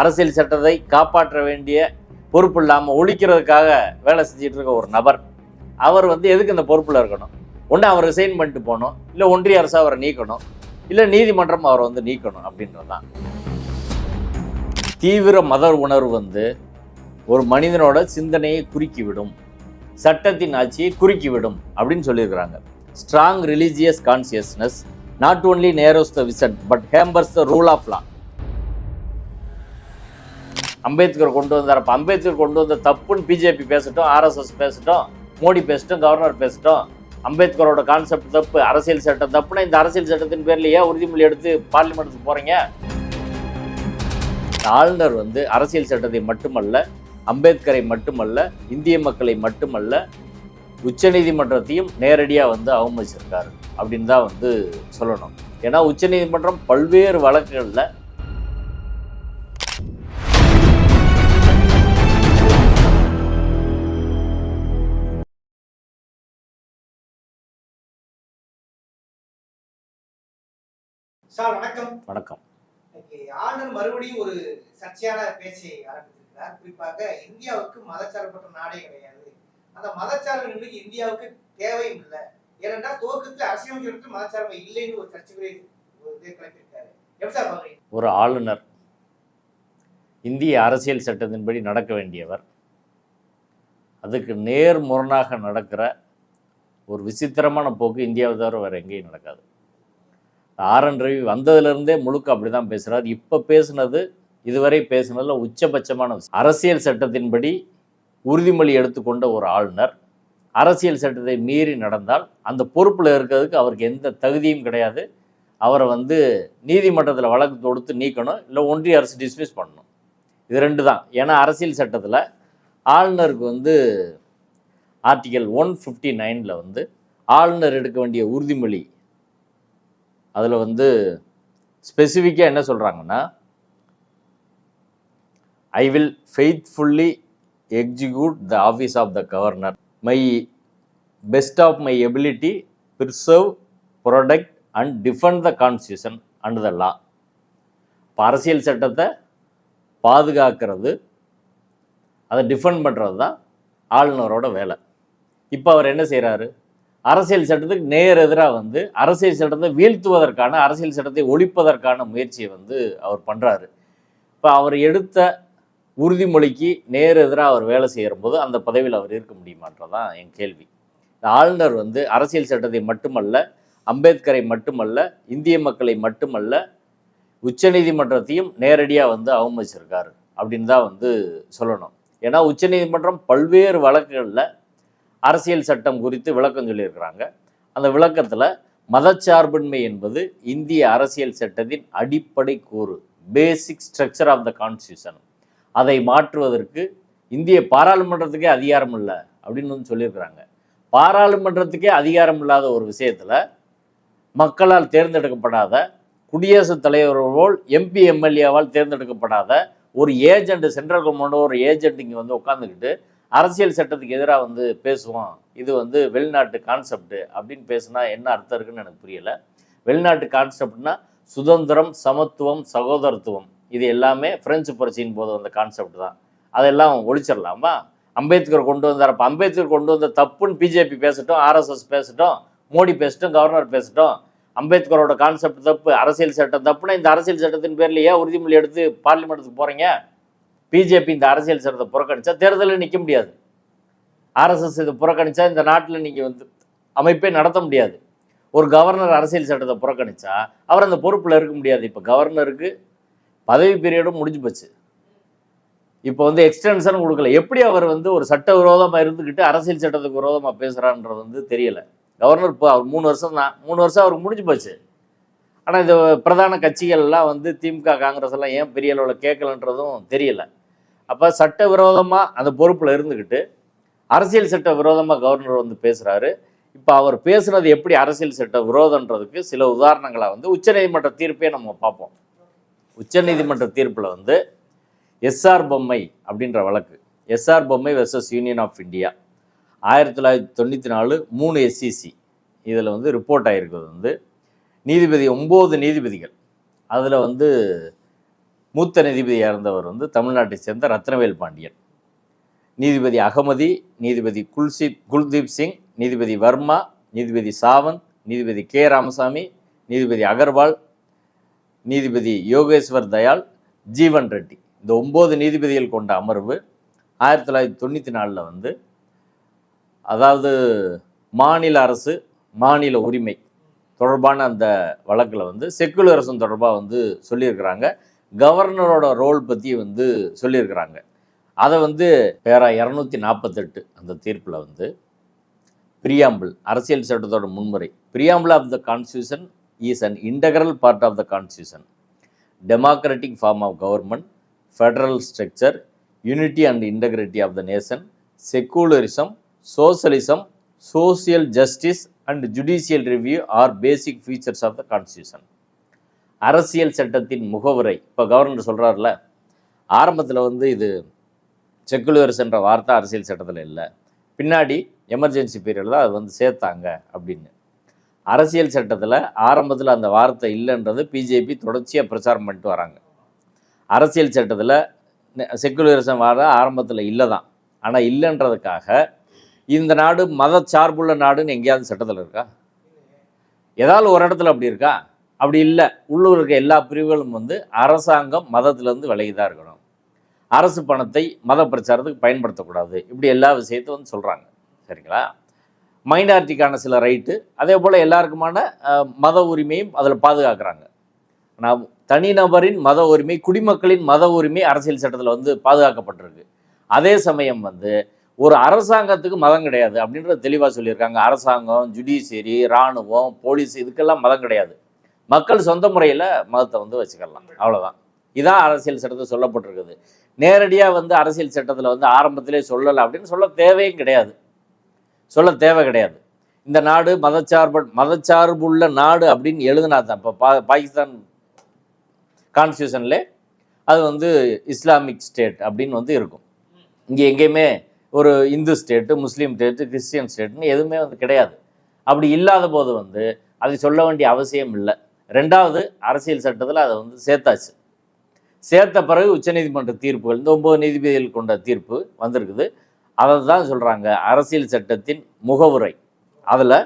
அரசியல் சட்டத்தை காப்பாற்ற வேண்டிய பொறுப்பு இல்லாமல் ஒழிக்கிறதுக்காக வேலை செஞ்சுட்டு இருக்க ஒரு நபர் அவர் வந்து எதுக்கு இந்த பொறுப்பில் இருக்கணும்? ஒன்று அவர் ரிசைன் பண்ணிட்டு போகணும் இல்லை ஒன்றிய அரசு அவரை நீக்கணும் இல்லை நீதிமன்றம் அவரை வந்து நீக்கணும் அப்படின்றது தான். தீவிர மத உணர்வு வந்து ஒரு மனிதனோட சிந்தனையை குறுக்கிவிடும் சட்டத்தின் ஆட்சியை குறுக்கிவிடும் அப்படின்னு சொல்லியிருக்கிறாங்க. Strong religious consciousness not only narrows the vision but hampers the rule of law Ambedkar கொண்டு வந்தார். அப்போ அம்பேத்கர் கொண்டு வந்த தப்புன்னு பிஜேபி பேசட்டும் ஆர்எஸ்எஸ் பேசட்டும் மோடி பேசட்டும் கவர்னர் பேசட்டும். அம்பேத்கரோட கான்செப்ட் தப்பு அரசியல் சட்டம் தப்புனா இந்த அரசியல் சட்டத்தின் பேர்லையே ஏன் உறுதிமொழி எடுத்து பார்லிமெண்ட்டுக்கு போகிறீங்க ஆளுநர் வந்து அரசியல் சட்டத்தை மட்டுமல்ல அம்பேத்கரை மட்டுமல்ல இந்திய மக்களை மட்டுமல்ல உச்சநீதிமன்றத்தையும் நேரடியாக வந்து அவமதிச்சிருக்காரு. அப்படின்னு தான் வந்து சொல்லணும். ஏன்னா உச்சநீதிமன்றம் பல்வேறு வழக்குகளில் சார் வணக்கம். வணக்கம். ஆளுநர் மறுபடியும் ஒரு சர்ச்சையான பேச்சை ஆரம்பித்திருக்கிறார் குறிப்பாக இந்தியாவுக்கு மதச்சார்பற்ற நாடே கிடையாது. அந்த மதச்சார்பு நிலைக்கு இந்தியாவுக்கு தேவையும் இல்லை. ஏனென்றால் துவக்கத்தில் அரசியலமைப்பு மதச்சார்பு இல்லைன்னு ஒரு சர்ச்சைக்குரிய கிளப்பியிருக்காரு. எப்படி சார் பாக்குறீங்க ஒரு ஆளுநர் இந்திய அரசியல் சட்டத்தின்படி நடக்க வேண்டியவர் அதுக்கு நேர் முரணாக நடக்கிற ஒரு விசித்திரமான போக்கு இந்தியாவை தவிர வேறு எங்கேயும் நடக்காது. ஆர் என் ரவி வந்ததுலேருந்தே முழுக்க அப்படி தான் பேசுகிறார் இப்போ பேசுனது இதுவரை பேசுனதில் உச்சபட்சமான அரசியல் சட்டத்தின்படி உறுதிமொழி எடுத்துக்கொண்ட ஒரு ஆளுநர் அரசியல் சட்டத்தை மீறி நடந்தால் அந்த பொறுப்பில் இருக்கிறதுக்கு அவருக்கு எந்த தகுதியும் கிடையாது. அவரை வந்து நீதிமன்றத்தில் வழக்கு தொடுத்து நீக்கணும் இல்லை ஒன்றிய அரசு டிஸ்மிஸ் பண்ணணும். இது ரெண்டு தான் ஏன்னா அரசியல் சட்டத்தில் ஆளுநருக்கு வந்து ஆர்டிகல் ஒன் ஃபிஃப்டி நைனில் வந்து ஆளுநர் எடுக்க வேண்டிய உறுதிமொழி அதில் வந்து ஸ்பெசிஃபிக்காக என்ன சொல்கிறாங்கன்னா I will faithfully execute the office of the governor my best of my ability preserve protect and defend the constitution and the law இப்போ அரசியல் சட்டத்தை பாதுகாக்கிறது அதை டிஃபெண்ட் பண்ணுறது தான் ஆளுநரோட வேலை. இப்போ அவர் என்ன செய்கிறாரு அரசியல் சட்டத்துக்கு நேர் எதிராக வந்து அரசியல் சட்டத்தை வீழ்த்துவதற்கான அரசியல் சட்டத்தை ஒழிப்பதற்கான முயற்சியை வந்து அவர் பண்ணுறாரு இப்போ அவர் எடுத்த உறுதிமொழிக்கு நேர் எதிராக அவர் வேலை செய்கிற போது அந்த பதவியில் அவர் இருக்க முடியுமான்றதான் என் கேள்வி. இந்த ஆளுநர் வந்து அரசியல் சட்டத்தை மட்டுமல்ல அம்பேத்கரை மட்டுமல்ல இந்திய மக்களை மட்டுமல்ல உச்சநீதிமன்றத்தையும் நேரடியாக வந்து அவமதிச்சிருக்காரு அப்படின்னு தான் வந்து சொல்லணும். ஏன்னா உச்சநீதிமன்றம் பல்வேறு வழக்குகளில் அரசியல் சட்டம் குறித்து விளக்கம் சொல்லியிருக்கிறாங்க. அந்த விளக்கத்தில் மதச்சார்பின்மை என்பது இந்திய அரசியல் சட்டத்தின் அடிப்படை கூறு basic structure of the constitution அதை மாற்றுவதற்கு இந்திய பாராளுமன்றத்துக்கே அதிகாரம் இல்லை அப்படின்னு வந்து சொல்லியிருக்கிறாங்க. பாராளுமன்றத்துக்கே அதிகாரம் இல்லாத ஒரு விஷயத்தில் மக்களால் தேர்ந்தெடுக்கப்படாத குடியரசுத் தலைவர் போல் எம்பி எம்எல்ஏவால் தேர்ந்தெடுக்கப்படாத ஒரு ஏஜெண்ட் சென்ட்ரல் கவர்மெண்ட் ஒரு ஏஜெண்ட் இங்கே வந்து உட்காந்துக்கிட்டு அரசியல் சட்டத்துக்கு எதிராக வந்து பேசுவோம். இது வந்து வெளிநாட்டு கான்செப்ட் அப்படின்னு பேசுனா என்ன அர்த்தம் இருக்குன்னு எனக்கு புரியலை. வெளிநாட்டு கான்செப்ட்னா சுதந்திரம் சமத்துவம் சகோதரத்துவம். இது எல்லாமே பிரெஞ்சு புரட்சியின் போது வந்த கான்செப்ட் தான். அதெல்லாம் ஒழிச்சிடலாமா? அம்பேத்கர் கொண்டு வந்தார். அப்போ அம்பேத்கர் கொண்டு வந்த தப்புன்னு பிஜேபி பேசட்டும் ஆர்எஸ்எஸ் பேசட்டும் மோடி பேசட்டும் கவர்னர் பேசட்டும். அம்பேத்கரோட கான்செப்ட் தப்பு அரசியல் சட்டம் தப்புனா இந்த அரசியல் சட்டத்தின் பேர்லையே ஏன் உறுதிமொழி எடுத்து பார்லிமெண்ட்டுக்கு போகிறீங்க பிஜேபி இந்த அரசியல் சட்டத்தை புறக்கணிச்சா தேர்தலில் நிற்க முடியாது. ஆர்எஸ்எஸ் இதை புறக்கணித்தா இந்த நாட்டில் நீங்கள் வந்து அமைப்பே நடத்த முடியாது. ஒரு கவர்னர் அரசியல் சட்டத்தை புறக்கணித்தா அவர் அந்த பொறுப்பில் இருக்க முடியாது. இப்போ கவர்னருக்கு பதவி பீரியடும் முடிஞ்சு போச்சு. இப்போ வந்து எக்ஸ்டென்ஷன் கொடுக்கல. எப்படி அவர் வந்து ஒரு சட்ட விரோதமாக இருந்துக்கிட்டு அரசியல் சட்டத்துக்கு விரோதமாக பேசுகிறான்றது வந்து தெரியலை. கவர்னர் இப்போ அவர் மூணு வருஷம் தான். மூணு வருஷம் அவருக்கு முடிஞ்சு போச்சு. ஆனால் இந்த பிரதான கட்சிகள்லாம் வந்து திமுக காங்கிரஸ் எல்லாம் ஏன் பெரிய அளவில் கேட்கலன்றதும் தெரியலை. அப்போ சட்ட விரோதமாக அந்த பொறுப்பில் இருந்துக்கிட்டு அரசியல் சட்ட விரோதமாக கவர்னர் வந்து பேசுகிறாரு இப்போ அவர் பேசுனது எப்படி அரசியல் சட்ட விரோதன்றதுக்கு சில உதாரணங்களை வந்து உச்சநீதிமன்ற தீர்ப்பே நம்ம பார்ப்போம். உச்சநீதிமன்ற தீர்ப்பில் வந்து எஸ்ஆர் பொம்மை அப்படின்ற வழக்கு. எஸ்ஆர் பொம்மை வெர்சஸ் யூனியன் ஆஃப் இந்தியா ஆயிரத்தி தொள்ளாயிரத்தி தொண்ணூற்றி நாலு மூணு எஸ்சிசி இதில் வந்து ரிப்போர்ட் ஆகிருக்கிறது வந்து நீதிபதி ஒம்பது நீதிபதிகள். அதில் வந்து மூத்த நீதிபதியாக இருந்தவர் வந்து தமிழ்நாட்டை சேர்ந்த ரத்னவேல் பாண்டியன். நீதிபதி அகமதி நீதிபதி குல்சித் குல்தீப் சிங் நீதிபதி வர்மா நீதிபதி சாவந்த் நீதிபதி கே. ராமசாமி நீதிபதி அகர்வால் நீதிபதி யோகேஸ்வர் தயாள் ஜீவன் ரெட்டி. இந்த ஒம்பது நீதிபதிகள் கொண்ட அமர்வு ஆயிரத்தி தொள்ளாயிரத்தி தொண்ணூற்றி நாலில் வந்து அதாவது மாநில அரசு மாநில உரிமை தொடர்பான அந்த வழக்கில் வந்து செக்குலரிசம் தொடர்பாக வந்து சொல்லியிருக்கிறாங்க. கவர்னரோட ரோல் பற்றி வந்து சொல்லியிருக்கிறாங்க. அதை வந்து பேரா இரநூத்தி நாற்பத்தெட்டு அந்த தீர்ப்பில் வந்து பிரியாம்பிள் அரசியல் சட்டத்தோட முன்முறை. Preamble of the constitution is an integral part of the constitution democratic form of government federal structure unity and integrity of the nation secularism socialism social justice and judicial review are basic features of the constitution அரசியல் சட்டத்தின் முகவுரை. இப்போ governor சொல்கிறார்ல ஆரம்பத்தில் வந்து இது செக்குலரிசன்ற வார்த்தை அரசியல் சட்டத்தில் இல்லை. பின்னாடி எமர்ஜென்சி பீரியடில் அது வந்து சேர்த்தாங்க அப்படின்னு. அரசியல் சட்டத்தில் ஆரம்பத்தில் அந்த வார்த்தை இல்லைன்றது பிஜேபி தொடர்ச்சியாக பிரச்சாரம் பண்ணிட்டு வராங்க. அரசியல் சட்டத்தில் செக்குலரிசம் வார ஆரம்பத்தில் இல்லை தான் ஆனால் இல்லைன்றதுக்காக இந்த நாடு மத சார்புள்ள நாடுன்னு எங்கேயாவது சட்டத்தில் இருக்கா? ஏதாவது ஒரு இடத்துல அப்படி இருக்கா? அப்படி இல்லை. உள்ளூர் இருக்க எல்லா பிரிவுகளும் வந்து அரசாங்கம் மதத்திலேருந்து விலகி தான் இருக்கணும். அரசு பணத்தை மத பிரச்சாரத்துக்கு பயன்படுத்தக்கூடாது. இப்படி எல்லா விஷயத்தையும் வந்து சொல்கிறாங்க சரிங்களா? மைனாரிட்டிக்கான சில ரைட்டு அதே போல் எல்லாருக்குமான மத உரிமையும் அதில் பாதுகாக்கிறாங்க. ஆனால் தனிநபரின் மத உரிமை குடிமக்களின் மத உரிமை அரசியல் சட்டத்தில் வந்து பாதுகாக்கப்பட்டிருக்கு. அதே சமயம் வந்து ஒரு அரசாங்கத்துக்கு மதம் கிடையாது அப்படின்றத தெளிவாக சொல்லியிருக்காங்க. அரசாங்கம் ஜுடிஷியரி இராணுவம் போலீஸ் இதுக்கெல்லாம் மதம் கிடையாது. மக்கள் சொந்த முறையில் மதத்தை வந்து வச்சுக்கலாம். அவ்வளோதான் இதான் அரசியல் சட்டத்தில் சொல்லப்பட்டிருக்குது. நேரடியாக வந்து அரசியல் சட்டத்தில் வந்து ஆரம்பத்திலே சொல்லலை அப்படின்னு சொல்ல தேவையும் கிடையாது. சொல்ல தேவை கிடையாது. இந்த நாடு மதச்சார்பு மதச்சார்புள்ள நாடு அப்படின்னு எழுதினா தான். இப்போ பா பாகிஸ்தான் கான்ஸ்டியூஷன்லே அது வந்து இஸ்லாமிக் ஸ்டேட் அப்படின்னு வந்து இருக்கும். இங்கே எங்கேயுமே ஒரு Hindu state Muslim state Christian ஸ்டேட்னு எதுவுமே வந்து கிடையாது. அப்படி இல்லாத போது வந்து அதை சொல்ல வேண்டிய அவசியம் இல்லை. ரெண்டாவது அரசியல் சட்டத்தில் அதை வந்து சேர்த்தாச்சு. சேர்த்த பிறகு உச்சநீதிமன்ற தீர்ப்புகள் இந்த ஒம்பது நீதிபதிகள் கொண்ட தீர்ப்பு வந்திருக்குது. அதை தான் சொல்கிறாங்க அரசியல் சட்டத்தின் முகவுரை. அதில்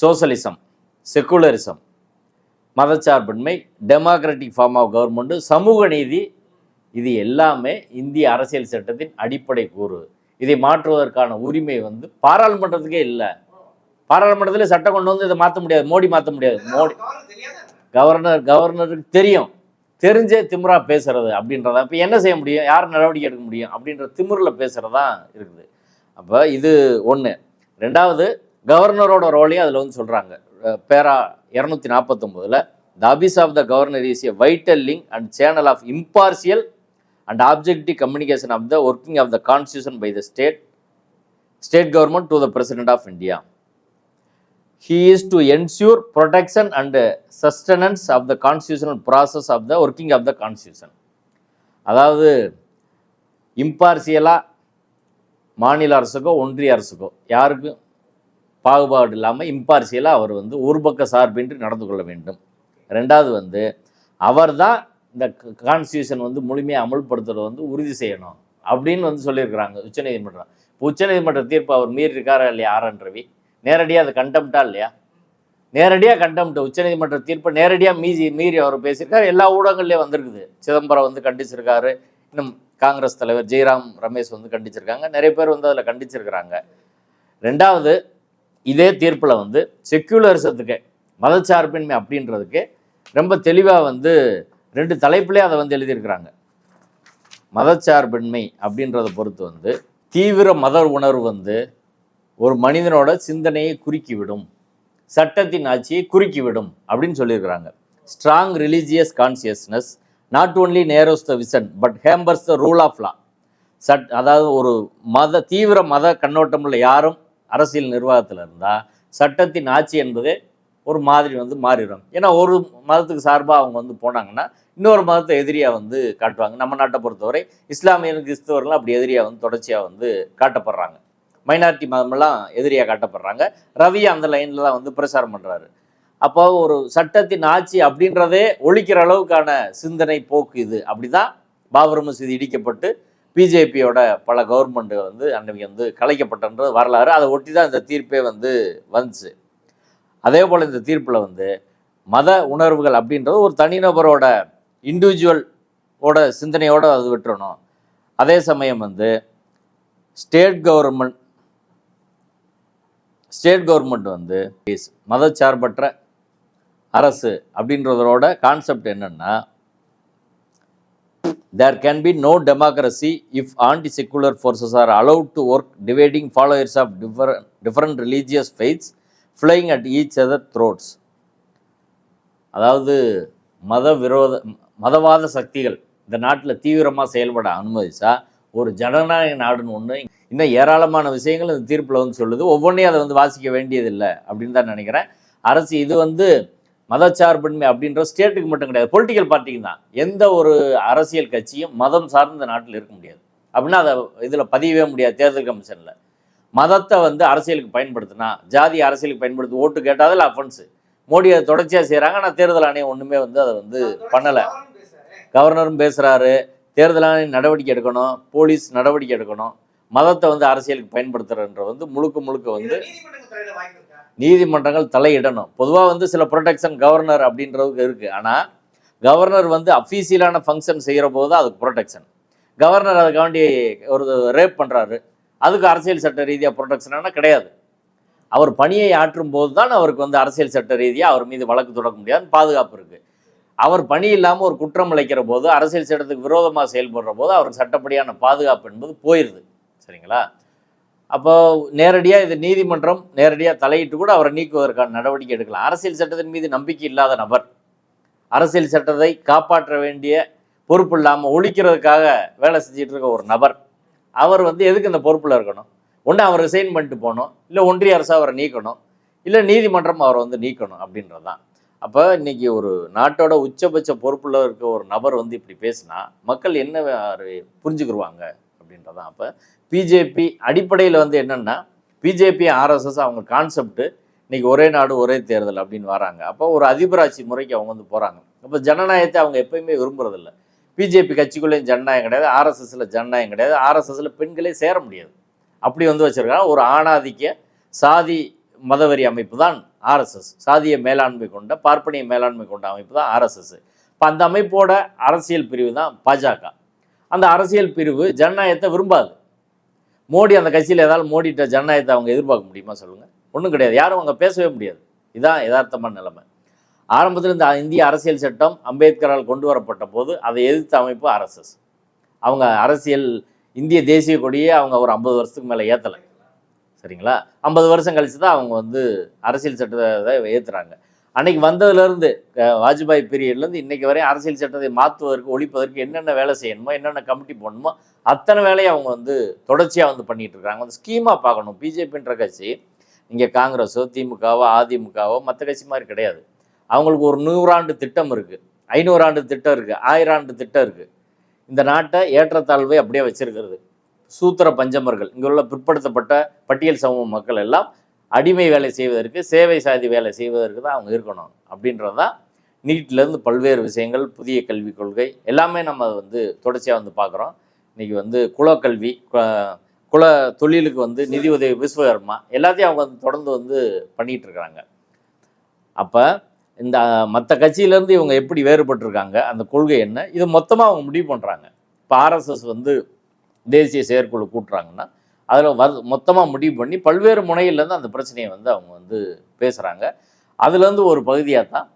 சோசலிசம் செக்குலரிசம் மதச்சார்பின்மை டெமோக்ராட்டிக் ஃபார்ம் ஆஃப் கவர்மெண்ட்டு சமூக நீதி இது எல்லாமே இந்திய அரசியல் சட்டத்தின் அடிப்படை கூறு. இதை மாற்றுவதற்கான உரிமை வந்து பாராளுமன்றத்துக்கே இல்லை. பாராளுமன்றத்தில் சட்டம் கொண்டு வந்து இதை மாற்ற முடியாது. மோடி மாற்ற முடியாது. மோடி. கவர்னர் கவர்னருக்கு தெரியும். தெரிஞ்சே திமிரா பேசுறது அப்படின்றத. இப்போ என்ன செய்ய முடியும்? யார் நடவடிக்கை எடுக்க முடியும்? அப்படின்ற திமிரில் பேசுகிறதா இருக்குது. அப்போ இது ஒன்று ரெண்டாவது கவர்னரோட ரோலையும் அதில் வந்து சொல்கிறாங்க பேரா இரநூத்தி நாற்பத்தொம்போதில் the office of the governor is a vital link and channel of impartial and objective communication of the working of the constitution by the state state government to the president of India he is to ensure protection and sustenance of the constitutional process of the working of the constitution அதாவது இம்பார்சியலாக மாநில அரசுக்கோ ஒன்றிய அரசுக்கோ யாருக்கும் பாகுபாடு இல்லாமல் இம்பார்சியலாக அவர் வந்து ஒரு பக்க சார்பின்றி நடந்து கொள்ள வேண்டும். ரெண்டாவது வந்து அவர் தான் இந்த கான்ஸ்டியூஷன் வந்து முழுமையாக அமல்படுத்துறதை வந்து உறுதி செய்யணும் அப்படின்னு வந்து சொல்லியிருக்கிறாங்க. உச்சநீதிமன்றம் இப்போ உச்சநீதிமன்ற தீர்ப்பு அவர் மீறிருக்காரா இல்லையா ஆர் என் ரவி? நேரடியாக அது கண்டம்ட்டா இல்லையா? நேரடியாக கண்டம்ட்டு உச்சநீதிமன்ற தீர்ப்பை நேரடியாக மீதி மீறி அவர் பேசியிருக்காரு. எல்லா ஊடகங்கள்லேயும் வந்திருக்குது. சிதம்பரம் வந்து கண்டிச்சிருக்காரு. இன்னும் காங்கிரஸ் தலைவர் ஜெய்ராம் ரமேஷ் வந்து கண்டிச்சிருக்காங்க. நிறைய பேர் வந்து அதில் கண்டிச்சிருக்கிறாங்க. ரெண்டாவது இதே தீர்ப்பில் வந்து செக்யூலரிசத்துக்கு மதச்சார்பின்மை அப்படின்றதுக்கு ரொம்ப தெளிவாக வந்து ரெண்டு தலைப்புலேயே அதை வந்து எழுதியிருக்கிறாங்க. மதச்சார்பின்மை அப்படின்றத பொறுத்து வந்து தீவிர மத உணர்வு வந்து ஒரு மனிதனோட சிந்தனையை குறுக்கிவிடும். சட்டத்தின் ஆட்சியை குறுக்கிவிடும் அப்படின்னு சொல்லியிருக்கிறாங்க. Strong religious consciousness not only narrows the vision but hampers the rule of law சட் அதாவது ஒரு மத தீவிர மத கண்ணோட்டமுள்ள யாரும் அரசியல் நிர்வாகத்தில் இருந்தால் சட்டத்தின் ஆட்சி என்பதே ஒரு மாதிரி வந்து மாறிடும். ஏன்னா ஒரு மதத்துக்கு சார்பாக அவங்க வந்து போனாங்கன்னா இன்னொரு மதத்தை எதிரியாக வந்து காட்டுவாங்க. நம்ம நாட்டை பொறுத்தவரை இஸ்லாமியர் கிறிஸ்தவர்கள் அப்படி எதிரியாக வந்து தொடர்ச்சியாக வந்து காட்டப்படுறாங்க. மைனாரிட்டி மதமெல்லாம் எதிரியாக காட்டப்படுறாங்க. ரவி அந்த லைனில் தான் வந்து பிரச்சாரம் பண்ணுறாரு அப்போ ஒரு சட்டத்தின் ஆட்சி அப்படின்றதே ஒழிக்கிற அளவுக்கான சிந்தனை போக்கு இது. அப்படிதான் பாபர் மசீது இடிக்கப்பட்டு பிஜேபியோட பல கவர்மெண்ட் வந்து அன்னைக்கு வந்து கலைக்கப்பட்டன்றது வரலாறு. அதை ஒட்டி தான் இந்த தீர்ப்பே வந்து வந்துச்சு. அதே போல் இந்த தீர்ப்பில் வந்து மத உணர்வுகள் அப்படின்றது ஒரு தனிநபரோட இண்டிவிஜுவல் ஓட சிந்தனையோடு அது விட்டுறணும். அதே சமயம் வந்து ஸ்டேட் கவர்மெண்ட் ஸ்டேட் கவர்மெண்ட் வந்து மதச்சார்பற்ற அரசு அப்படின்றதோட கான்செப்ட் என்னென்னா there can be no democracy if anti secular forces are allowed to work dividing followers of different different religious faiths flying at each other throats அதாவது மத விரோத மதவாத சக்திகள் இந்த நாட்டில் தீவிரமாக செயல்பட அனுமதிச்சா ஒரு ஜனநாயக நாடுன்னு ஒன்று இன்னும் ஏராளமான விஷயங்கள் இந்த தீர்ப்பில் வந்து சொல்லுது. ஒவ்வொன்றையும் அதை வந்து வாசிக்க வேண்டியதில்லை அப்படின்னு தான் நினைக்கிறேன். அரசு இது வந்து மதச்சார்பின்மை அப்படின்ற ஸ்டேட்டுக்கு மட்டும் கிடையாது பொலிட்டிக்கல் பார்ட்டிக்கு தான். எந்த ஒரு அரசியல் கட்சியும் மதம் சார்ந்த நாட்டில் இருக்க முடியாது. அப்படின்னா அதை இதில் பதியவே முடியாது தேர்தல் கமிஷனில். மதத்தை வந்து அரசியலுக்கு பயன்படுத்தினா ஜாதி அரசியலுக்கு பயன்படுத்தி ஓட்டு கேட்டாதில் அஃபென்ஸு மோடி அதை தொடர்ச்சியாக செய்கிறாங்க ஆனால் தேர்தல் ஆணையம் ஒன்றுமே வந்து அதை வந்து பண்ணலை. கவர்னரும் பேசுகிறாரு தேர்தல் ஆணையம் நடவடிக்கை எடுக்கணும் போலீஸ் நடவடிக்கை எடுக்கணும் மதத்தை வந்து அரசியலுக்கு பயன்படுத்துறன்ற வந்து முழுக்க முழுக்க வந்து நீதிமன்றங்கள் தலையிடணும். பொதுவாக வந்து சில ப்ரொடெக்ஷன் கவர்னர் அப்படின்றதுக்கு இருக்குது ஆனால் கவர்னர் வந்து அஃபீஷியலான ஃபங்க்ஷன் செய்கிற போது தான் அதுக்கு ப்ரொடெக்ஷன் கவர்னர் அதுக்காண்டி ஒரு ரேப் பண்ணுறாரு அதுக்கு அரசியல் சட்ட ரீதியாக ப்ரொடெக்ஷனான கிடையாது. அவர் பணியை ஆற்றும் போது தான் அவருக்கு வந்து அரசியல் சட்ட ரீதியாக அவர் மீது வழக்கு தொடக்க முடியாதுன்னு பாதுகாப்பு இருக்குது அவர் பணி இல்லாமல் ஒரு குற்றம் இழைக்கிற போது அரசியல் சட்டத்துக்கு விரோதமாக செயல்படுற போது அவருக்கு சட்டப்படியான பாதுகாப்பு என்பது போயிடுது சரிங்களா? அப்போ நேரடியாக இது நீதிமன்றம் நேரடியாக தலையிட்டு கூட அவரை நீக்குவதற்கான நடவடிக்கை எடுக்கலாம் அரசியல் சட்டத்தின் மீது நம்பிக்கை இல்லாத நபர். அரசியல் சட்டத்தை காப்பாற்ற வேண்டிய பொறுப்பு இல்லாமல் ஒழிக்கிறதுக்காக வேலை செஞ்சிட்டு இருக்க ஒரு நபர். அவர் வந்து எதுக்கு இந்த பொறுப்பில் இருக்கணும்? ஒன்று அவர் ரிசைன் பண்ணிட்டு போகணும். இல்லை ஒன்றிய அரசு அவரை நீக்கணும். இல்லை நீதிமன்றம் அவரை வந்து நீக்கணும் அப்படின்றது தான் அப்போ இன்னைக்கு ஒரு நாட்டோட உச்சபட்ச பொறுப்பில் இருக்க ஒரு நபர் வந்து இப்படி பேசினா மக்கள் என்ன புரிஞ்சுக்கிடுவாங்க புரிஞ்சுக்கிருவாங்க அப்படின்றதான் அப்போ பிஜேபி அடிப்படையில் வந்து என்னென்னா பிஜேபி ஆர்எஸ்எஸ் அவங்க கான்செப்ட்டு இன்னைக்கு ஒரே நாடு ஒரே தேர்தல் அப்படின்னு வராங்க. அப்போ ஒரு அதிபராட்சி முறைக்கு அவங்க வந்து போகிறாங்க அப்போ ஜனநாயகத்தை அவங்க எப்பயுமே விரும்புறதில்ல. பிஜேபி கட்சிக்குள்ளேயும் ஜனநாயகம் கிடையாது ஆர்எஸ்எஸ்ல ஜனநாயகம் கிடையாது ஆர்எஸ்எஸ்ல பெண்களே சேர முடியாது. அப்படி வந்து வச்சுருக்காங்க. ஒரு ஆணாதிக்க சாதி மதவெறி அமைப்பு தான் ஆர்எஸ்எஸ் சாதிய மேலாண்மை கொண்ட பார்ப்பனிய மேலாண்மை கொண்ட அமைப்பு தான் ஆர்எஸ்எஸ். இப்போ அந்த அமைப்போட அரசியல் பிரிவு தான் பாஜக. அந்த அரசியல் பிரிவு ஜனநாயகத்தை விரும்பாது. மோடி அந்த கட்சியில் ஏதாவது மோடிட்ட ஜனநாயகத்தை அவங்க எதிர்பார்க்க முடியுமா சொல்லுங்கள் ஒன்றும் கிடையாது. யாரும் அவங்க பேசவே முடியாது. இதுதான் யதார்த்தமான நிலைமை. ஆரம்பத்தில் இந்த இந்திய அரசியல் சட்டம் அம்பேத்கரால் கொண்டு வரப்பட்ட போது அதை எதிர்த்த அமைப்பு ஆர்எஸ்எஸ். அவங்க அரசியல் இந்திய தேசிய கொடியே அவங்க ஒரு ஐம்பது வருஷத்துக்கு மேலே ஏற்றலை சரிங்களா? ஐம்பது வருஷம் கழிச்சு தான் அவங்க வந்து அரசியல் சட்டத்தை ஏற்றுறாங்க அன்னைக்கு வந்ததுலேருந்து வாஜ்பாய் பீரியட்லேருந்து இன்னைக்கு வரையும் அரசியல் சட்டத்தை மாற்றுவதற்கு ஒழிப்பதற்கு என்னென்ன வேலை செய்யணுமோ என்னென்ன கமிட்டி போடணுமோ அத்தனை வேலையை அவங்க வந்து தொடர்ச்சியாக வந்து பண்ணிட்டு இருக்காங்க. அந்த ஸ்கீமாக பார்க்கணும். பிஜேபின்ற கட்சி இங்கே காங்கிரஸோ திமுகவோ அதிமுகவோ மற்ற கட்சி மாதிரி கிடையாது. அவங்களுக்கு ஒரு நூறாண்டு திட்டம் இருக்குது ஐநூறாண்டு திட்டம் இருக்குது ஆயிரம் ஆண்டு திட்டம் இருக்குது இந்த நாட்டை ஏற்றத்தாழ்வை அப்படியே வச்சுருக்கிறது. சூத்திர பஞ்சமர்கள். இங்கே உள்ள பிற்படுத்தப்பட்ட பட்டியல் சமூக மக்கள் எல்லாம் அடிமை வேலை செய்வதற்கு சேவை சாதி வேலை செய்வதற்கு தான் அவங்க இருக்கணும் அப்படின்றது தான் நீட்லேருந்து பல்வேறு விஷயங்கள் புதிய கல்விக் கொள்கை எல்லாமே நம்ம வந்து தொடர்ச்சியாக வந்து பார்க்குறோம். இன்றைக்கி வந்து குலக்கல்வி குல தொழிலுக்கு வந்து நிதி உதவி விஸ்வகர்மா எல்லாத்தையும் அவங்க வந்து தொடர்ந்து வந்து பண்ணிகிட்ருக்குறாங்க அப்போ இந்த மற்ற கட்சியிலேருந்து இவங்க எப்படி வேறுபட்டிருக்காங்க அந்த கொள்கை என்ன இது மொத்தமாக அவங்க முடிவு பண்ணுறாங்க இப்போ ஆர்எஸ்எஸ் வந்து தேசிய செயற்குழு கூட்டுறாங்கன்னா அதில் வர் மொத்தமாக முடிவு பண்ணி பல்வேறு முனையிலேருந்து அந்த பிரச்சனையை வந்து அவங்க வந்து பேசுகிறாங்க அதுலேருந்து ஒரு பகுதியாக தான்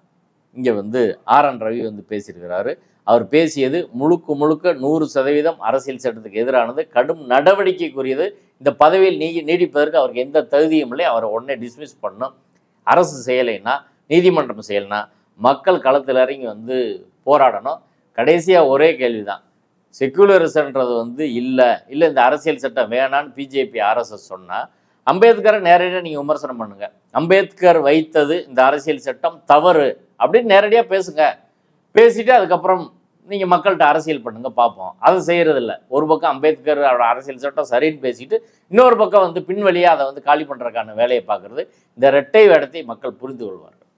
இங்கே வந்து ஆர் என் ரவி வந்து பேசியிருக்கிறாரு. அவர் பேசியது முழுக்க முழுக்க நூறு சதவீதம் அரசியல் சட்டத்துக்கு எதிரானது கடும் நடவடிக்கைக்குரியது. இந்த பதவியில் நீ நீடிப்பதற்கு அவருக்கு எந்த தகுதியும் இல்லை. அவரை உடனே டிஸ்மிஸ் பண்ணணும். அரசு செய்யலைன்னா நீதிமன்றம் செய்யலைன்னா மக்கள் களத்தில் இறங்கி வந்து போராடணும். கடைசியாக ஒரே கேள்வி தான் செக்குலரிசன்றது வந்து இல்லை. இல்லை இந்த அரசியல் சட்டம் வேணான்னு பிஜேபி ஆர்எஸ்எஸ் சொன்னால் அம்பேத்கரை நேரடியாக நீங்கள் விமர்சனம் பண்ணுங்க. அம்பேத்கர் வைத்தது இந்த அரசியல் சட்டம் தவறு அப்படின்னு நேரடியாக பேசுங்க. பேசிட்டு அதுக்கப்புறம் நீங்கள் மக்கள்கிட்ட அரசியல் பண்ணுங்க பார்ப்போம். அதை செய்கிறதில்ல ஒரு பக்கம் அம்பேத்கர் அவரோட அரசியல் சட்டம் சரின்னு பேசிட்டு இன்னொரு பக்கம் வந்து பின்வழியாக அதை வந்து காலி பண்ணுறதுக்கான வேலையை பார்க்குறது. இந்த ரெட்டை வேடத்தை மக்கள் புரிந்து கொள்வார்கள்.